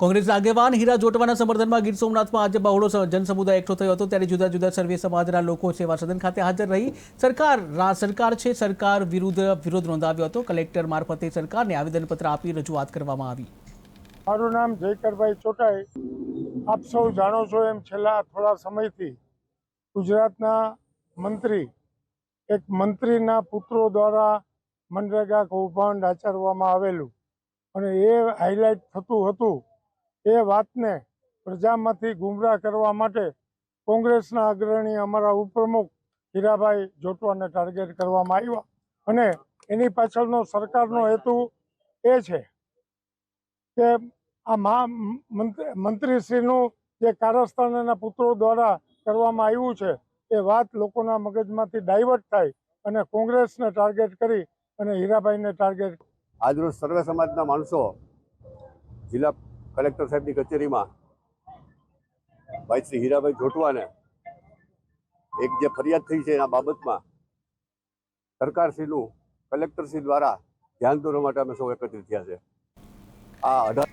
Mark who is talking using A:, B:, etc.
A: કોંગ્રેસ આગેવાન હીરા જોટવાના સમર્થનમાં ગીર સોમનાથમાં આજે બહોળો જનસમુદાય એકઠો થયો હતો. ત્યારે જુદા જુદા સર્વે સમાજના લોકો સેવા સદન ખાતે હાજર રહી. સરકાર સરકાર છે, સરકાર વિરુદ્ધ વિરોધ નોંધાવ્યો હતો. કલેક્ટર મારફતે સરકારને આવેદનપત્ર આપી રજૂઆત કરવામાં આવી.
B: મારું નામ જયકરભાઈ ચોટાઈ. આપ સૌ જાણો છો એમ છેલ્લા થોડા સમયથી ગુજરાતના મંત્રી, એક મંત્રીના પુત્રો દ્વારા મનરેગા કૌભાંડ આચરવામાં આવેલું. અને એ હાઇલાઇટ થતું હતું એ વાતને પ્રજામાંથી ગુમરાહ કરવા માટે કોંગ્રેસના અગ્રણી અમારા ઉપપ્રમુખ હીરાભાઈ જોટવાને ટાર્ગેટ કરવામાં આવ્યા. અને એની પાછળનો સરકારનો હેતુ એ છે કે આ મહા મંત્રી- મંત્રીશ્રીનું જે કારસ્થાન એના પુત્રો દ્વારા કરવામાં આવ્યું છે, એ વાત લોકોના મગજમાંથી ડાયવર્ટ થાય અને કોંગ્રેસને ટાર્ગેટ કરી અને હીરાભાઈને ટાર્ગેટ
C: આજરોજ સર્વે સમાજના માણસો જિલ્લા કલેક્ટર સાહેબની કચેરીમાં ભાઈ શ્રી હીરાભાઈ જોટવાને એક જે ફરિયાદ થઈ છે એના બાબતમાં સરકારશ્રીનું કલેક્ટરશ્રી દ્વારા ધ્યાન દોરવા માટે અમે સૌ એકત્રિત થયા છે. આ અઢાર